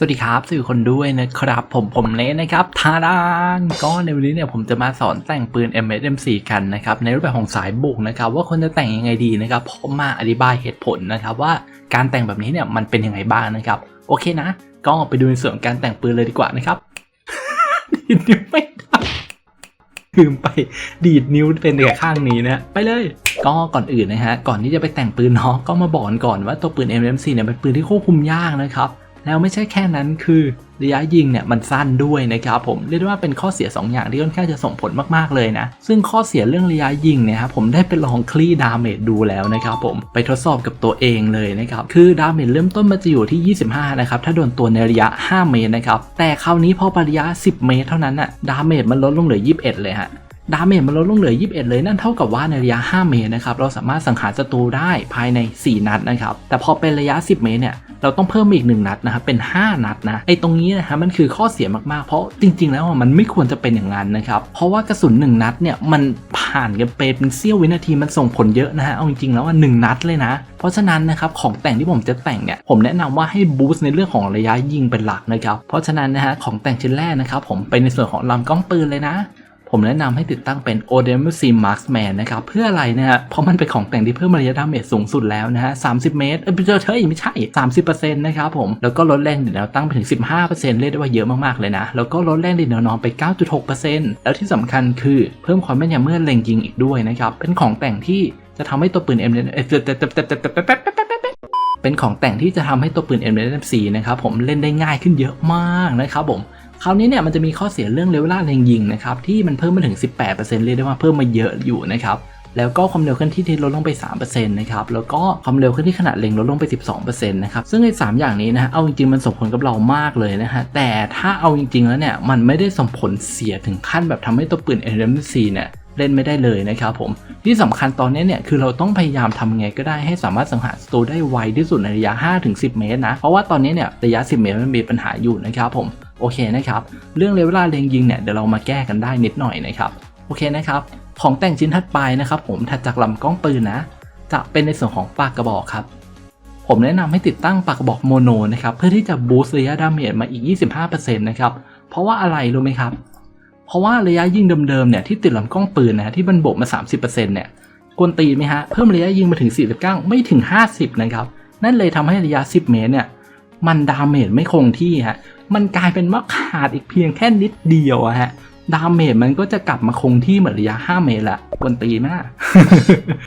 สวัสดีครับสวัสดีคนด้วยนะครับ ผมผมเล่นนะครับทาดานก็ในวันนี้เนี่ยผมจะมาสอนแต่งปืน MSM4 กันนะครับในรูปแบบของสายบุกนะครับว่าควรจะแต่งยังไงดีนะครับผมมาอธิบายเหตุผลนะครับว่าการแต่งแบบนี้เนี่ยมันเป็นยังไงบ้างนะครับโอเคนะ ก็ไปดูในส่วนการแต่งปืนเลยดีกว่านะครับดีดนิ้วไม่ได้ลืมไปดีดนิ้วเป็นแต่ข้างนี้นะไปเลยก็ก่อนอื่นนะฮะก่อนที่จะไปแต่งปืนเนาะก็มาบอกก่อนว่าตัวปืน MMC เนี่ยเป็นปืนที่ควบคุมยากนะครับ แล้วไม่ใช่แค่นั้นคือระยะยิงเนี่ยมันสั้นด้วยนะครับผมเรียกได้ว่าเป็นข้อเสีย 2 อย่างที่ค่อนข้างจะส่งผลมากๆเลยนะ ซึ่งข้อเสียเรื่องระยะยิงเนี่ยครับผมได้ไปลองคลี่ดาเมจดูแล้วนะครับผมไปทดสอบกับตัวเองเลยนะครับคือดาเมจเริ่มต้นมันจะอยู่ที่ 25 นะครับ ถ้าโดนตัวในระยะ 5 เมตรนะครับแต่คราวนี้พอไประยะ 10 เมตร เท่านั้นอะดาเมจมันลดลงเหลือ 21 เลยฮะ ดาเมจมันลดลงเหลือ 21 เลยนั่นเท่ากับว่าในระยะ 5 เมตรนะครับเราสามารถสังหารศัตรูได้ภายใน 4 นัดนะครับแต่พอเป็นระยะ 10 เมตรเนี่ยเราต้องเพิ่มอีก 1 นัดนะครับเป็น 5 นัดนะไอ้ตรงนี้นะฮะมันคือข้อเสียมากๆ เพราะจริง ๆ แล้วมันไม่ควรจะเป็นอย่างนั้นนะครับเพราะว่ากระสุน 1 นัดเนี่ยมันผ่านกันไปเป็นเสี้ยววินาทีมันส่งผลเยอะนะฮะเอาจริงๆแล้วว่า1นัดเลยนะ เพราะฉะนั้นนะครับของแต่งที่ผมจะแต่งเนี่ยผมแนะนำว่าให้บูสต์ในเรื่องของระยะยิงเป็นหลักนะครับเพราะฉะนั้นนะฮะของแต่งชิ้นแรกนะครับผมเป็นในส่วนของลำกล้องปืนเลยนะ ผมแนะนำให้ติดตั้งเป็น o d e m c Marksman นะครับ เพื่ออะไรนะฮะ เพราะมันเป็นของแต่งที่เพิ่มระยะดาเมจสูงสุดแล้วนะฮะ 30 เมตร เอ้ยไม่ใช่เฮ้ยไม่ใช่ 30%นะครับผม แล้วก็ลดแรงดิ่งแนวตั้งไปถึง 15%เรียกได้ว่าเยอะมากๆเลยนะ แล้วก็ลดแรงดิ่งแนวนอนไป 9.6%แล้วที่สำคัญคือเพิ่มความแม่นยำเมื่อเล็งยิงอีกด้วยนะครับ เป็นของแต่งที่จะทำให้ตัวปืน M เอ้ยเป็นของแต่งที่จะทำให้ตัวปืน M4 นะครับผมเล่นได้ง่ายขึ้นเยอะมากนะครับผม คราวนี้เนี่ยมันจะมีข้อเสียเรื่องเลเวล่าแรงยิงนะครับที่มันเพิ่มมาถึง 18%เรียกได้ว่าเพิ่มมาเยอะอยู่นะครับแล้วก็ความเร็วเคลื่อนที่ที่ลดลงไป 3%นะครับ แล้วก็ความเร็วเคลื่อนที่ขนาดเล็งลดลงไป 12%นะครับ ซึ่งไอ้สามอย่างนี้นะฮะ เอาจริงๆ มันส่งผลกับเรามากเลยนะฮะ แต่ถ้าเอาจริง ๆ แล้วเนี่ย มันไม่ได้ส่งผลเสียถึงขั้นแบบทำให้ตัวปืน M4 เนี่ยเล่นไม่ได้เลยนะครับผม ที่สำคัญตอนนี้เนี่ยคือเราต้องพยายามทำไงก็ได้ให้สามารถสังหารศัตรูได้ไวที่สุดในระยะ 5-10 เมตรนะ เพราะว่าตอนนี้เนี่ยระยะ 10 เมตรมันมีปัญหาอยู่นะครับผม โอเคนะครับ เรื่องเลเวลาเลงยิงเนี่ยเดี๋ยวเรามาแก้กันได้นิดหน่อยนะครับ โอเคนะครับ ของแต่งชิ้นถัดไปนะครับผมถัดจากลำกล้องปืนนะ จะเป็นในส่วนของปากกระบอกครับ ผมแนะนำให้ติดตั้งปากกระบอกโมโนนะครับ เพื่อที่จะบูสต์ระยะดาเมจมาอีก 25%นะครับ เพราะว่าอะไรรู้ไหมครับ เพราะว่าระยะยิงเดิมๆเนี่ยที่ติดลำกล้องปืนนะที่มันบวกมา 30%เนี่ยกวนตีไหมฮะ เพิ่มระยะยิงมาถึง 49 ไม่ถึง 50 นะครับ นั่นเลยทำให้ระยะ 10 เมตรเนี่ย มันดาเมจไม่คงที่ฮะ มันกลายเป็นว่าขาดอีกเพียงแค่นิดเดียวอะฮะดาเมจมันก็จะกลับมาคงที่เหมือนระยะ 5 เมตรละกวนตีมาก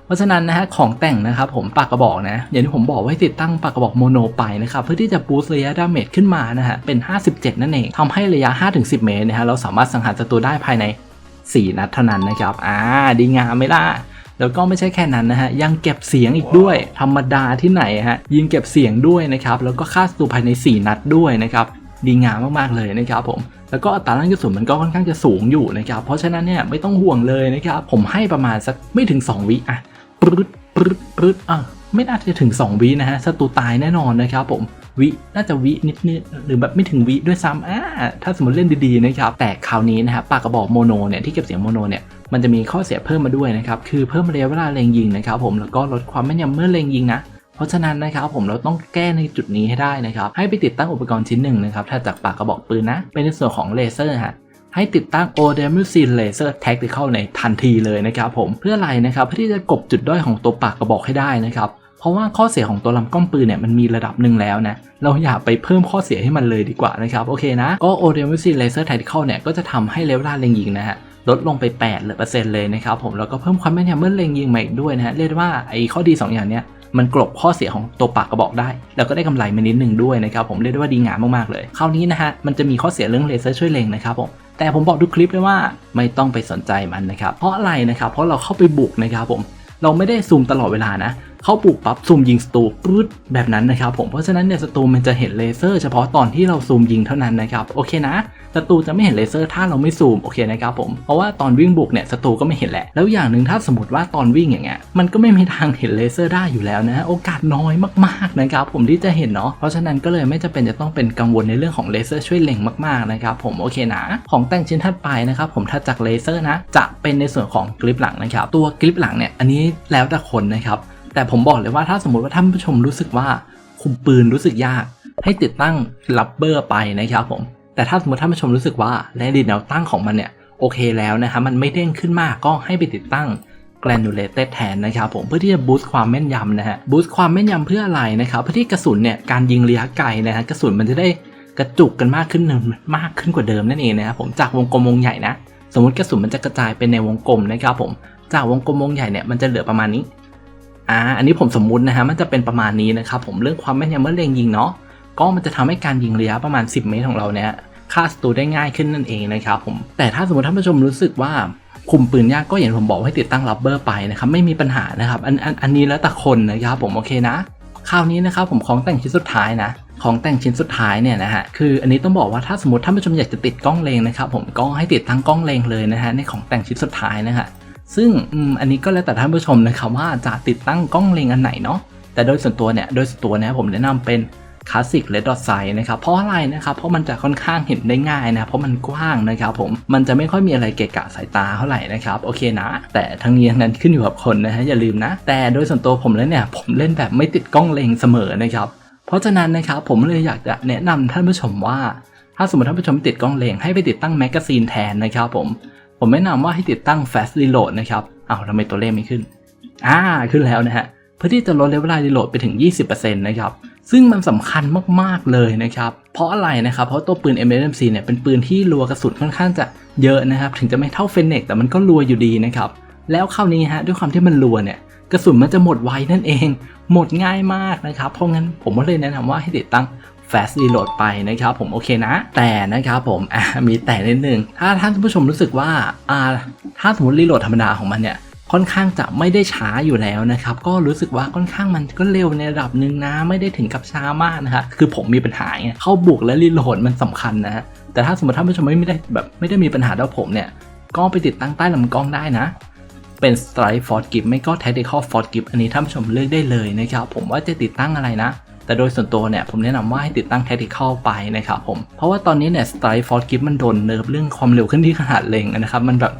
เพราะฉะนั้นนะฮะของแต่งนะครับผมปากกระบอกนะ อย่างที่ผมบอกไว้ติดตั้งปากกระบอกโมโนไปนะครับเพื่อที่จะบูสต์ระยะดาเมจขึ้นมานะฮะเป็น 57 นั่นเองทำให้ระยะ 5-10 เมตรนะฮะเราสามารถสังหารศัตรูได้ภายใน 4 นัดเท่านั้นนะครับอ่าดีงามไหมล่ะแล้วก็ไม่ใช่แค่นั้นนะฮะ ยังเก็บเสียงอีกด้วย ธรรมดาที่ไหนฮะ ยิงเก็บเสียงด้วยนะครับ แล้วก็ฆ่าศัตรูภายใน 4 นัดด้วยนะครับ ดีงามมากๆเลยนะครับผมแล้วก็อัตราลั่นกระสุนมันก็ค่อนข้างจะสูงอยู่นะครับเพราะฉะนั้นเนี่ยไม่ต้องห่วงเลยนะครับผมให้ประมาณสักไม่ถึง 2 วิอะปรึดปรึดปรึดอะไม่น่าจะถึง 2 วินะฮะศัตรูตายแน่นอนนะครับผมวิน่าจะวินิดนิดหรือแบบไม่ถึงวิด้วยซ้ำอ่าถ้าสมมติเล่นดีๆนะครับแต่คราวนี้นะฮะปากกระบอกโมโนเนี่ยที่เก็บเสียงโมโนเนี่ยมันจะมีข้อเสียเพิ่มมาด้วยนะครับคือเพิ่มระยะเวลาเล็งยิงนะครับผมแล้วก็ลดความแม่นยำเมื่อเล็งยิงนะ ราะฉะนั้นนะครับผมเราต้องแก้ในจุดนี้ให้ได้นะครับ ให้ไปติดตั้งอุปกรณ์ชิ้นหนึ่งนะครับถ้าจากปากกระบอกปืนนะ เป็นในส่วนของเลเซอร์ฮะให้ติดตั้ง o d e m u s i n Laser Tactical ในทันทีเลยนะครับผมเพื่ออะไรนะครับเพื่อที่จะกบจุดด้อยของตัวปากกระบอกให้ได้นะครับเพราะว่าข้อเสียของตัวลำกล้องปืนเนี่ยมันมีระดับหนึ่งแล้วนะเราอย่าไปเพิ่มข้อเสียให้มันเลยดีกว่านะครับโอเคนะก็ o d e m u s i n Laser Tactical เนี่ยก็จะทำให้เลเวลาเล็งยิงนะฮะลดลงไป8หรือเปอร์เซ็นต์เลยนะครับผมแล้วก็เพิ่มความแม่นยำเมื่อเล็งยิงมาอีกด้วยนะฮะเรียกว่าไอ้ข้อดี 2 อย่างเนี้ย มันกลบข้อเสียของตัวปากกระบอกได้ แล้วก็ได้กำไรมานิดหนึ่งด้วยนะครับผมเรียกได้ว่าดีงามมากๆเลยคราวนี้นะฮะมันจะมีข้อเสียเรื่องเลเซอร์ช่วยเล็งนะครับผมแต่ผมบอกทุกคลิปเลยว่าไม่ต้องไปสนใจมันนะครับเพราะอะไรนะครับเพราะเราเข้าไปบุกนะครับผมเราไม่ได้ซูมตลอดเวลานะ เข้าปลูกปั๊บซูมยิงสตูปื๊ดแบบนั้นนะครับผมเพราะฉะนั้นเนี่ยสตูมันจะเห็นเลเซอร์เฉพาะตอนที่เราซูมยิงเท่านั้นนะครับโอเคนะศัตรูจะไม่เห็นเลเซอร์ถ้าเราไม่ซูมโอเคนะครับผมเพราะว่าตอนวิ่งบุกเนี่ยศัตรูก็ไม่เห็นแหละแล้วอย่างหนึ่งถ้าสมมติว่าตอนวิ่งอย่างเงี้ยมันก็ไม่มีทางเห็นเลเซอร์ได้อยู่แล้วนะโอกาสน้อยมากๆนะครับผมที่จะเห็นเนาะเพราะฉะนั้นก็เลยไม่จำเป็นจะต้องเป็นกังวลในเรื่องของเลเซอร์ช่วยเล็งมากๆนะครับผมโอเคนะ ของแต่งชิ้นถัดไปนะครับผมถัดจากเลเซอร์นะจะเป็นในส่วนของกริปหลังนะครับตัวกริปหลังเนี่ยอันนี้แล้วแต่คนนะครับ แต่ผมบอกเลยว่าถ้าสมมติว่าท่านผู้ชมรู้สึกว่าคุมปืนรู้สึกยาก ให้ติดตั้งลับเบอร์ไปนะครับผม แต่ถ้าสมมติท่านผู้ชมรู้สึกว่าแรงดีดแนวตั้งของมันเนี่ยโอเคแล้วนะฮะมันไม่เด้งขึ้นมากก็ให้ไปติดตั้ง granulated แทนนะครับผมเพื่อที่จะบูสต์ความแม่นยำนะฮะบูสต์ความแม่นยำเพื่ออะไรนะครับเพื่อที่กระสุนเนี่ยการยิงระยะไกลนะฮะกระสุนมันจะได้กระจุกกันมากขึ้นมากขึ้นกว่าเดิมนั่นเองนะครับผมจากวงกลมวงใหญ่นะสมมติกระสุนมันจะกระจายเป็นในวงกลมนะครับผมจากวงกลมวงใหญ่เนี่ยมันจะเหลือประมาณนี้ อ่าอันนี้ผมสมมุตินะฮะมันจะเป็นประมาณนี้นะครับผมเรื่องความแม่นยำเมื่อเล็งยิงเนาะก็มันจะทำให้การยิงระยะประมาณ 10 เมตรของเราเนี่ยฆ่าศัตรูได้ง่ายขึ้นนั่นเองนะครับผมแต่ถ้าสมมติท่านผู้ชมรู้สึกว่าคุมปืนยากก็อย่างผมบอกให้ติดตั้งรับเบอร์ไปนะครับไม่มีปัญหานะครับอันอันอันนี้แล้วแต่คนนะครับผมโอเคนะ คราวนี้นะครับผมของแต่งชิ้นสุดท้ายนะของแต่งชิ้นสุดท้ายเนี่ยนะฮะคืออันนี้ต้องบอกว่าถ้าสมมติท่านผู้ชมอยากจะติดกล้องเลงนะครับผมก็ให้ติดตั้งกล้องเลงเลยนะฮะในของแต่งชิ้นสุดท้ายนะฮะ ซึ่งอันนี้ก็แล้วแต่ท่านผู้ชมนะครับว่าจะติดตั้งกล้องเลงอันไหนเนาะแต่โดยส่วนตัวเนี่ยโดยส่วนตัวเนี่ยผมแนะนำเป็นคลาสสิกเลดดอทไซนะครับเพราะอะไรนะครับเพราะมันจะค่อนข้างเห็นได้ง่ายนะเพราะมันกว้างนะครับผมมันจะไม่ค่อยมีอะไรเกะกะสายตาเท่าไหร่นะครับโอเคนะ แต่ทั้งนี้ทั้งนั้นขึ้นอยู่กับคนนะฮะอย่าลืมนะ แต่โดยส่วนตัวผมแล้วเนี่ยผมเล่นแบบไม่ติดกล้องเลงเสมอนะครับเพราะฉะนั้นนะครับผมเลยอยากจะแนะนำท่านผู้ชมว่า ถ้าสมมติท่านผู้ชมติดกล้องเลงให้ไปติดตั้งแมกกาซีนแทนนะครับผม ผมแนะนำว่าให้ติดตั้ง Fast Reload นะครับเอ้าทำไมตัวเลขไม่ขึ้น อ่า ขึ้นแล้วนะฮะ เพื่อที่จะลดเวลารีโหลดไปถึง 20%นะครับ ซึ่งมันสำคัญมากๆเลยนะครับ เพราะอะไรนะครับ เพราะตัวปืน MSMC เนี่ยเป็นปืนที่รัวกระสุนค่อนข้างจะเยอะนะครับ ถึงจะไม่เท่าเฟนเนกแต่มันก็รัวอยู่ดีนะครับ แล้วคราวนี้ฮะด้วยความที่มันรัวเนี่ยกระสุนมันจะหมดไวนั่นเอง หมดง่ายมากนะครับ เพราะงั้นผมก็เลยแนะนำว่าให้ติดตั้ง Fast Reload ไปนะครับผมโอเคนะ แต่นะครับผมอะมีแต่นิดนึง ถ้าท่านผู้ชมรู้สึกว่าอ่าถ้าสมมติรีโหลดธรรมดาของมันเนี่ยค่อนข้างจะไม่ได้ช้าอยู่แล้วนะครับ ก็รู้สึกว่าค่อนข้างมันก็เร็วในระดับหนึ่งนะ ไม่ได้ถึงกับช้ามากนะฮะคือผมมีปัญหาไงเข้าบุกและรีโหลดมันสำคัญนะฮะแต่ถ้าสมมติท่านผู้ชมไม่ได้แบบไม่ได้มีปัญหาเท่าผมเนี่ยก็ไปติดตั้งใต้ลำกล้องได้นะ เป็น Strike Force Grip ไม่ก็ Tactical Force Grip อันนี้ท่านผู้ชมเลือกได้เลยนะครับ ผมว่าจะติดตั้งอะไรนะ แต่โดยส่วนตัวเนี่ยผมแนะนำว่าให้ติดตั้ง Tactical ไปนะครับผม เพราะว่าตอนนี้เนี่ย Strike Force Grip มันโดนเนิร์ฟเรื่องความเร็วขึ้นที่ขนาดเล็งนะครับมันแบบ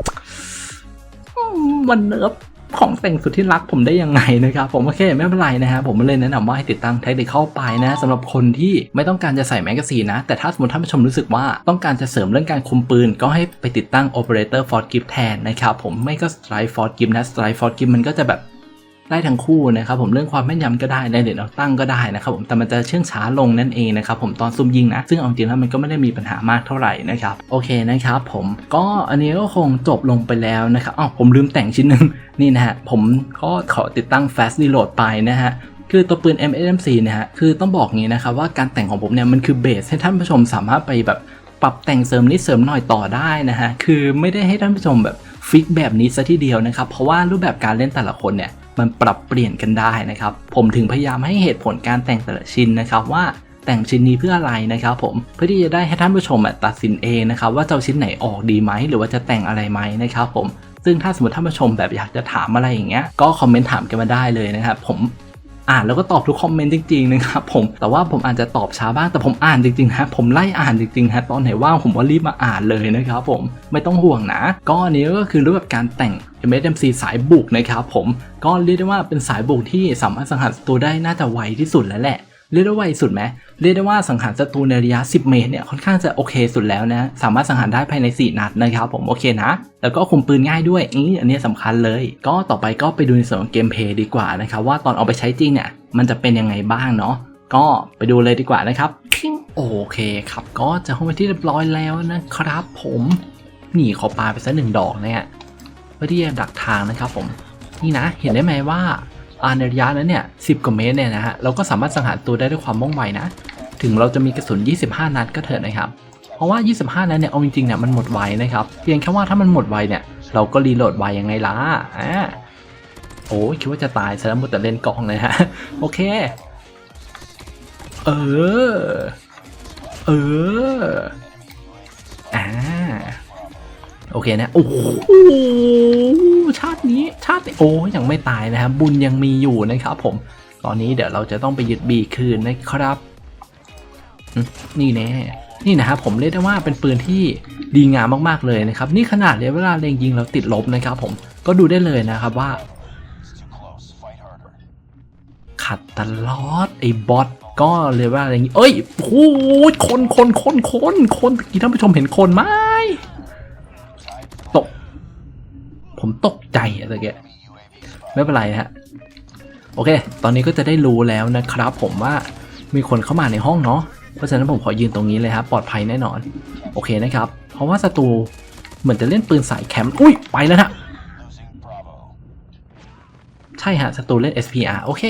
มันเนิร์ฟของแต่งสุดที่รักผมได้ยังไงนะครับ ผมโอเคไม่เป็นไรนะฮะผมเลยแนะนำว่าให้ติดตั้ง Tactical ไปนะสำหรับคนที่ไม่ต้องการจะใส่แมกกาซีนนะ แต่ถ้าสมมติท่านผู้ชมรู้สึกว่าต้องการจะเสริมเรื่องการคุมปืน ก็ให้ไปติดตั้ง Operator Force Grip แทนนะครับผมไม่ก็ Strike Force Grip นะ Strike Force Grip มันก็จะแบบ ได้ทั้งคู่นะครับผมเรื่องความแม่นยำก็ได้ในเด่นเอาตั้งก็ได้นะครับผมแต่มันจะเชื่องช้าลงนั่นเองนะครับผมตอนซุ่มยิงนะซึ่งเอาจริงแล้วมันก็ไม่ได้มีปัญหามากเท่าไหร่นะครับโอเคนะครับผมก็อันนี้ก็คงจบลงไปแล้วนะครับอ้าวผมลืมแต่งชิ้นหนึ่งนี่นะฮะผมก็ขอติดตั้ง Fast Reload ไปนะฮะคือตัวปืน MSMC นี่ยฮะคือต้องบอกงี้นะครับว่าการแต่งของผมเนี่ยมันคือเบสให้ท่านผู้ชมสามารถไปแบบปรับแต่งเสริมนิดเสริมหน่อยต่อได้นะฮะ คือไม่ได้ให้ท่านผู้ชมแบบฟิกแบบนี้ซะทีเดียวนะครับ เพราะว่ารูปแบบการเล่นแต่ละคนเนี่ย มันปรับเปลี่ยนกันได้นะครับ ผมถึงพยายามให้เหตุผลการแต่งแต่ละชิ้นนะครับว่าแต่งชิ้นนี้เพื่ออะไรนะครับผมเพื่อที่จะได้ให้ท่านผู้ชมตัดสินเองนะครับว่าจะเอาชิ้นไหนออกดีไหมหรือว่าจะแต่งอะไรไหมนะครับผมซึ่งถ้าสมมติท่านผู้ชมแบบอยากจะถามอะไรอย่างเงี้ยก็คอมเมนต์ถามกันมาได้เลยนะครับผม อ่านแล้วก็ตอบทุกคอมเมนต์จริงๆนะครับผมแต่ว่าผมอาจจะตอบช้าบ้างแต่ผมอ่านจริงๆฮะผมไล่อ่านจริงๆฮะตอนไหนว่างผมก็รีบมาอ่านเลยนะครับผมไม่ต้องห่วงนะ ก็อันนี้ก็คือรูปแบบการแต่ง MSMC สายบุกนะครับผมก็เรียกได้ว่าเป็นสายบุกที่สามารถสังหารศัตรูได้น่าจะไวที่สุดแล้วแหละ เรียกได้ว่าไวสุดไหมเรียกได้ว่าสังหารศัตรูในระยะ 10 เมตรเนี่ยค่อนข้างจะโอเคสุดแล้วนะ สามารถสังหารได้ภายใน 4 นัดนะครับผมโอเคนะ แล้วก็คุมปืนง่ายด้วยนี่อันนี้สำคัญเลย ก็ต่อไปก็ไปดูในส่วนของเกมเพลย์ดีกว่านะครับว่าตอนเอาไปใช้จริงเนี่ยมันจะเป็นยังไงบ้างเนาะก็ไปดูเลยดีกว่านะครับพิงโอเคครับก็จะเข้าไปที่เรียบร้อยแล้วนะครับผมนี่ขอปาไปสักหนึ่งดอกเนี่ยเพื่อที่จะดักทางนะครับผมนี่นะเห็นได้ไหมว่าอ่า ในระยะนั้นเนี่ยสิกว่าเมตรเนี่ยนะฮะเราก็สามารถสังหารตัวได้ด้วยความว่องไวนะ ถึงเราจะมีกระสุน 25 นัดก็เถอะนะครับ เพราะว่า 25 นัดเนี่ยเอาจริงๆเนี่ยมันหมดไวนะครับเพียงแค่ว่าถ้ามันหมดไวเนี่ยเราก็รีโหลดไวยังไงล่ะอ่าโอ้คิดว่าจะตายซะแล้วหมดแต่เล่นกองเลยฮะโอเค เออ เอออ่าโอเคนะโอ้โห ชาตินี้ชาติโอ้ยังไม่ตายนะครับบุญยังมีอยู่นะครับผม ตอนนี้เดี๋ยวเราจะต้องไปยึดบีคืนนะครับ นี่แน่นี่นะครับผมเรียกได้ว่าเป็นปืนที่ดีงามมากๆเลยนะครับ นี่ขนาดเลยเวลาเล็งยิงเราติดลบนะครับ ผมก็ดูได้เลยนะครับว่า ขัดตลอดไอ้บอทก็เลยว่าอะไรอย่างงี้เอ้ยโอ้ยคนคนคนคนคนตะกี้ท่านผู้ชมเห็นคนไหมตก ผมตก ตะเกียไม่เป็นไรฮะ โอเค ตอนนี้ก็จะได้รู้แล้วนะครับผมว่ามีคนเข้ามาในห้องเนาะ เพราะฉะนั้นผมขอยืนตรงนี้เลยครับปลอดภัยแน่นอน โอเคนะครับ เพราะว่าศัตรูเหมือนจะเล่นปืนสายแคมป์อุ้ย ไปแล้วนะใช่ฮะศัตรูเล่น SPR โอเค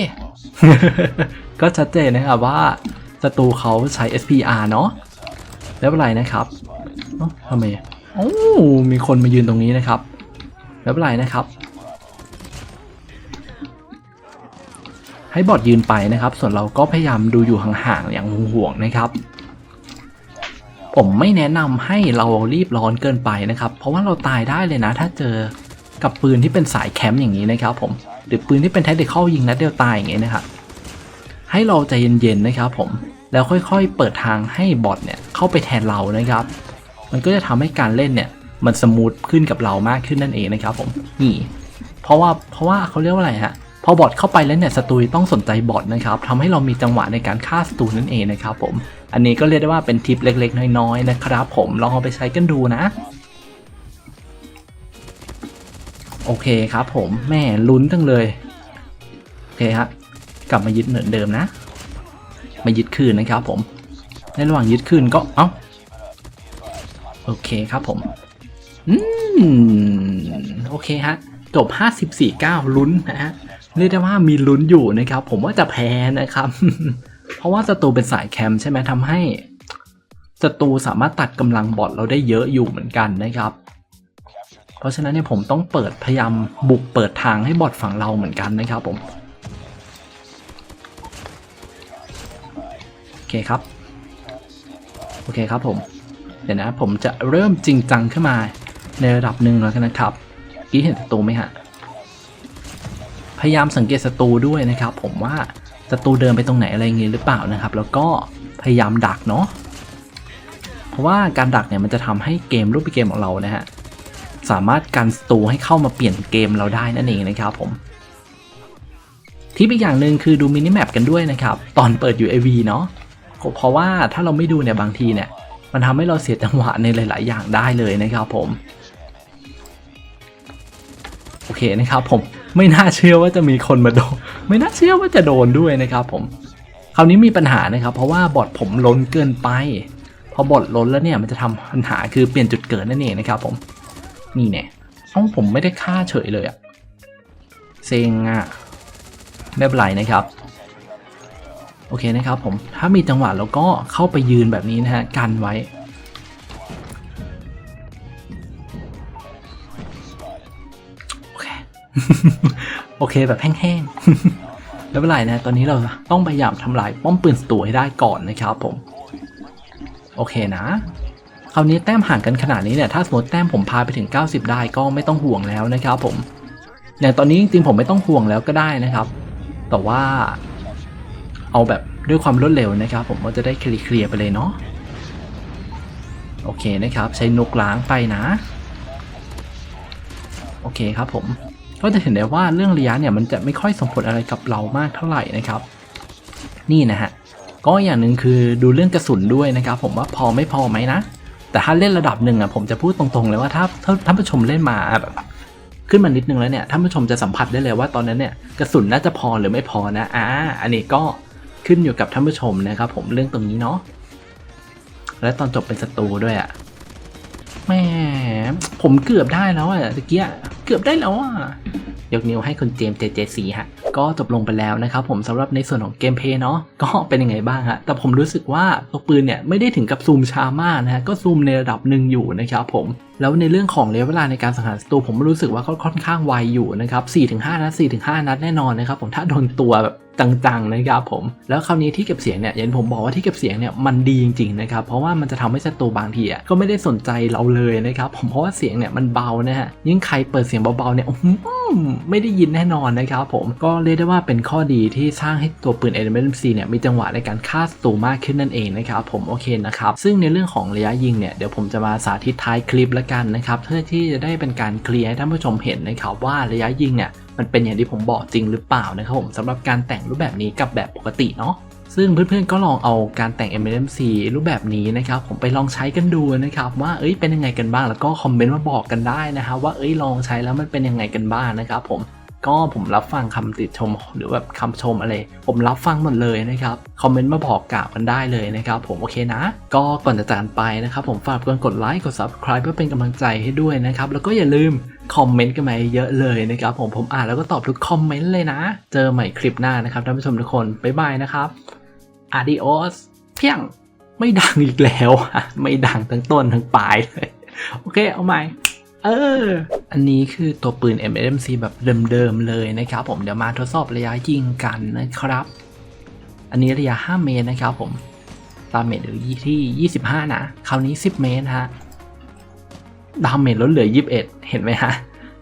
ก็ชัดเจนนะครับว่าศัตรูเขาใช้ SPR เนาะแล้วเป็นไรนะครับเอ้าทำไมโอ้มีคนมายืนตรงนี้นะครับ แล้วเป็นไรนะครับ ให้บอทยืนไปนะครับ ส่วนเราก็พยายามดูอยู่ห่างๆอย่างห่วงๆนะครับ ผมไม่แนะนำให้เรารีบร้อนเกินไปนะครับ เพราะว่าเราตายได้เลยนะ ถ้าเจอกับปืนที่เป็นสายแคมป์อย่างนี้นะครับ ผมหรือปืนที่เป็นแท็กติคอลยิงนัดเดียวตายอย่างนี้นะครับให้เราใจเย็นๆนะครับ ผมแล้วค่อยๆ เปิดทางให้บอทเนี่ยเข้าไปแทนเรานะครับ มันก็จะทำให้การเล่นเนี่ยมันสมูทขึ้นกับเรามากขึ้นนั่นเองนะครับ ผมนี่ เพราะว่าเพราะว่าเขาเรียกว่าอะไรฮะ พอบอทเข้าไปแล้วเนี่ยศัตรูต้องสนใจบอทนะครับทำให้เรามีจังหวะในการฆ่าศัตรูนั่นเองนะครับผม อันนี้ก็เรียกได้ว่าเป็นทิปเล็กๆ น้อยๆนะครับผมลองเอาไปใช้กันดูนะโอเคครับผมแม่ลุ้นจังเลยโอเคฮะกลับมายึดเหมือนเดิมนะ มายึดคืนนะครับผมในระหว่างยึดคืนก็เอ้าโอเคครับผมอืมโอเคฮะจบ 54 9 ลุ้นนะฮะ เรียกได้ว่ามีลุ้นอยู่นะครับ ผมว่าจะแพ้นะครับ เพราะว่าศัตรูเป็นสายแคมป์ใช่ไหมทำให้ศัตรูสามารถตัดกำลังบอทเราได้เยอะอยู่เหมือนกันนะครับ เพราะฉะนั้นเนี่ยผมต้องเปิดพยายามบุกเปิดทางให้บอทฝั่งเราเหมือนกันนะครับผมโอเคครับโอเคครับผมเดี๋ยวนะผมจะเริ่มจริงจังขึ้นมาในระดับหนึ่งแล้วกันนะครับกี้เห็นศัตรูไหมฮะ พยายามสังเกตศัตรูด้วยนะครับ ผมว่าศัตรูเดินไปตรงไหนอะไรเงี้ยหรือเปล่านะครับ แล้วก็พยายามดักเนาะเพราะว่าการดักเนี่ยมันจะทำให้เกมรูปเกมของเรานะฮะสามารถกันศัตรูให้เข้ามาเปลี่ยนเกมเราได้นั่นเองนะครับผมที่อีกอย่างหนึ่งคือดูมินิแมปกันด้วยนะครับ ตอนเปิด UAV เนาะเพราะว่าถ้าเราไม่ดูเนี่ยบางทีเนี่ย มันทำให้เราเสียจังหวะในหลาย ๆ อย่างได้เลยนะครับผม โอเคนะครับผม ไม่น่าเชื่อว่าจะมีคนมาโดน ไม่น่าเชื่อว่าจะโดนด้วยนะครับผม คราวนี้มีปัญหานะครับ เพราะว่าบอทผมล้นเกินไป พอบอทล้นแล้วเนี่ยมันจะทำปัญหาคือเปลี่ยนจุดเกิดนั่นเองนะครับ ผม นี่เนี่ยเอ้าผมไม่ได้ฆ่าเฉยเลยอะเซ็งอะไม่เป็นไรนะครับโอเคนะครับผมถ้ามีจังหวะเราก็เข้าไปยืนแบบนี้นะฮะกันไว้ โอเคแบบแห้งๆไม่เป็นไรนะ ตอนนี้เราต้องพยายามทำลายป้อมปืนศัตรูให้ได้ก่อนนะครับผม โอเคนะคราวนี้แต้มห่างกันขนาดนี้เนี่ย ถ้าสมมติแต้มผมพาไปถึง 90 ได้ก็ไม่ต้องห่วงแล้วนะครับผมอย่างตอนนี้จริงๆผมไม่ต้องห่วงแล้วก็ได้นะครับ แต่ว่าเอาแบบด้วยความรวดเร็วนะครับ ผมก็จะได้เคลียร์ๆไปเลยเนาะ โอเคนะครับ ใช้นกล้างไปนะ โอเคครับผม ก็จะเห็นได้ว่าเรื่องระยะเนี่ยมันจะไม่ค่อยส่งผลอะไรกับเรามากเท่าไหร่นะครับ นี่นะฮะก็อย่างหนึ่งคือดูเรื่องกระสุนด้วยนะครับ ผมว่าพอไม่พอไหมนะ แต่ถ้าเล่นระดับหนึ่งอะผมจะพูดตรงๆเลยว่าถ้าถ้าท่านผู้ชมเล่นมาแบบขึ้นมานิดนึงแล้วเนี่ยท่านผู้ชมจะสัมผัสได้เลยว่าตอนนั้นเนี่ยกระสุนน่าจะพอหรือไม่พอนะอ่าอันนี้ก็ขึ้นอยู่กับท่านผู้ชมนะครับ ผมเรื่องตรงนี้เนาะและตอนจบเป็นศัตรูด้วยอะ แหมผมเกือบได้แล้วอะตะเกียเกือบได้แล้วอะยกนิ้วให้คุณเจมส์เจเจสีฮะ ก็จบลงไปแล้วนะครับผมสำหรับในส่วนของเกมเพย์เนาะก็เป็นยังไงบ้างฮะ แต่ผมรู้สึกว่าตัวปืนเนี่ยไม่ได้ถึงกับซูมช้ามากนะฮะก็ซูมในระดับหนึ่งอยู่นะครับผม แล้วในเรื่องของระยะเวลาในการสังหารศัตรูผมรู้สึกว่าก็ค่อนข้างไวอยู่นะครับ4-5นัด4-5นัดแน่นอนนะครับผมถ้าโดนตัวแบบจังๆนะครับผมแล้วคราวนี้ที่เก็บเสียงเนี่ยอย่างที่ผมบอกว่าที่เก็บเสียงเนี่ยมันดีจริงๆนะครับเพราะว่ามันจะทำให้ศัตรูบางทีอะก็ไม่ได้สนใจเราเลยนะครับผมเพราะว่าเสียงเนี่ยมันเบานะฮะยิ่งใครเปิดเสียงเบาๆเนี่ยอื้อหือไม่ได้ยินแน่นอนนะครับผมก็เรียกได้ว่าเป็นข้อดีที่สร้างให้ตัวปืน Element C เนี่ยมีจังหวะในการฆ่าศัตรูมากขึ้นนั่นเองนะครับผมโอเคนะครับซึ่งในเรื่องของระยะยิงเนี่ยเดี๋ยวผมจะมาสาธิตท้ายคลิปละกันนะครับเพื่อที่จะได้เป็นการเคลียร์ให้ท่านผู้ชมเห็นนะครับว่าระยะยิงเนี่ยมันเป็นอย่างที่ผมบอกจริงหรือเปล่านะครับผมสำหรับการแต่งรูปแบบนี้กับแบบปกติเนาะซึ่งเพื่อนๆก็ลองเอาการแต่ง MLMC รูปแบบนี้นะครับผมไปลองใช้กันดูนะครับว่าเอ้ยเป็นยังไงกันบ้างแล้วก็คอมเมนต์มาบอกกันได้นะครับว่าเอ้ยลองใช้แล้วมันเป็นยังไงกันบ้างนะครับผม ก็ผมรับฟังคำติชมหรือแบบคำชมอะไร ผมรับฟังหมดเลยนะครับ คอมเมนต์มาบอกกล่าวกันได้เลยนะครับ ผมโอเคนะ ก็ก่อนจะจากไปนะครับ ผมฝากกดไลค์กด subscribe เพื่อเป็นกำลังใจให้ด้วยนะครับ แล้วก็อย่าลืมคอมเมนต์กันมาเยอะเลยนะครับผมผมอ่านแล้วก็ตอบทุกคอมเมนต์เลยนะ เจอใหม่คลิปหน้านะครับท่านผู้ชมทุกคนบ๊ายบายนะครับ adios เพียงไม่ดังอีกแล้ว ไม่ดังทั้งต้นทั้งปลายเลย โอเคเอาใหม่ เออ อันนี้คือตัวปืน MMC แบบเดิมๆเลยนะครับผมเดี๋ยวมาทดสอบระยะยิงกันนะครับ อันนี้ระยะ 5 เมตรนะครับผมดาเมจอยู่ที่ 25 นะ คราวนี้ 10 เมตรฮะ ดาเมจลดเหลือ 21 เห็นไหมฮะ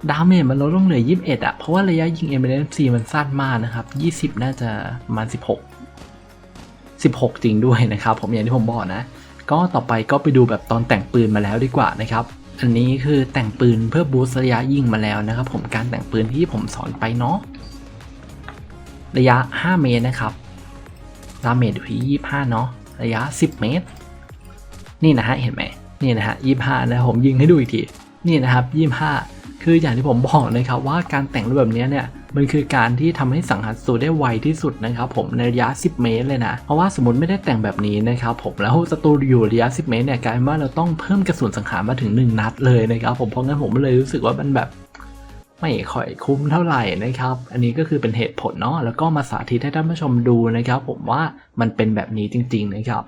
ดาเมจมันลดลงเหลือ 21อะเพราะว่าระยะยิง MMC มันสั้นมากนะครับ 20 น่าจะประมาณ 16 16 จริงด้วยนะครับ ผมอย่างที่ผมบอกนะ ก็ต่อไปก็ไปดูแบบตอนแต่งปืนมาแล้วดีกว่านะครับ อันนี้คือแต่งปืนเพื่อบูสระยะยิงมาแล้วนะครับ ผมการแต่งปืนที่ผมสอนไปเนาะระยะ 5 เมตรนะครับดาเมจอยู่ที่25 เนาะระยะ 10 เมตร นี่นะฮะเห็นไหมนี่นะฮะ25นะผมยิงให้ดูอีกทีนี่นะครับ 25 คืออย่างที่ผมบอกนะครับว่าการแต่งรูปแบบนี้เนี่ย มันคือการที่ทำให้สังหารศัตรูได้ไวที่สุดนะครับผมในระยะ 10 เมตรเลยนะ เพราะว่าสมมติไม่ได้แต่งแบบนี้นะครับผมแล้วศัตรูอยู่ระยะ 10 เมตรเนี่ยกลายเป็นว่าเราต้องเพิ่มกระสุนสังหารมาถึง 1 นัดเลยนะครับผมเพราะงั้นผมเลยรู้สึกว่ามันแบบไม่ค่อยคุ้มเท่าไหร่นะครับ อันนี้ก็คือเป็นเหตุผลเนาะแล้วก็มาสาธิตให้ท่านผู้ชมดูนะครับ ผมว่ามันเป็นแบบนี้จริง ๆ นะครับ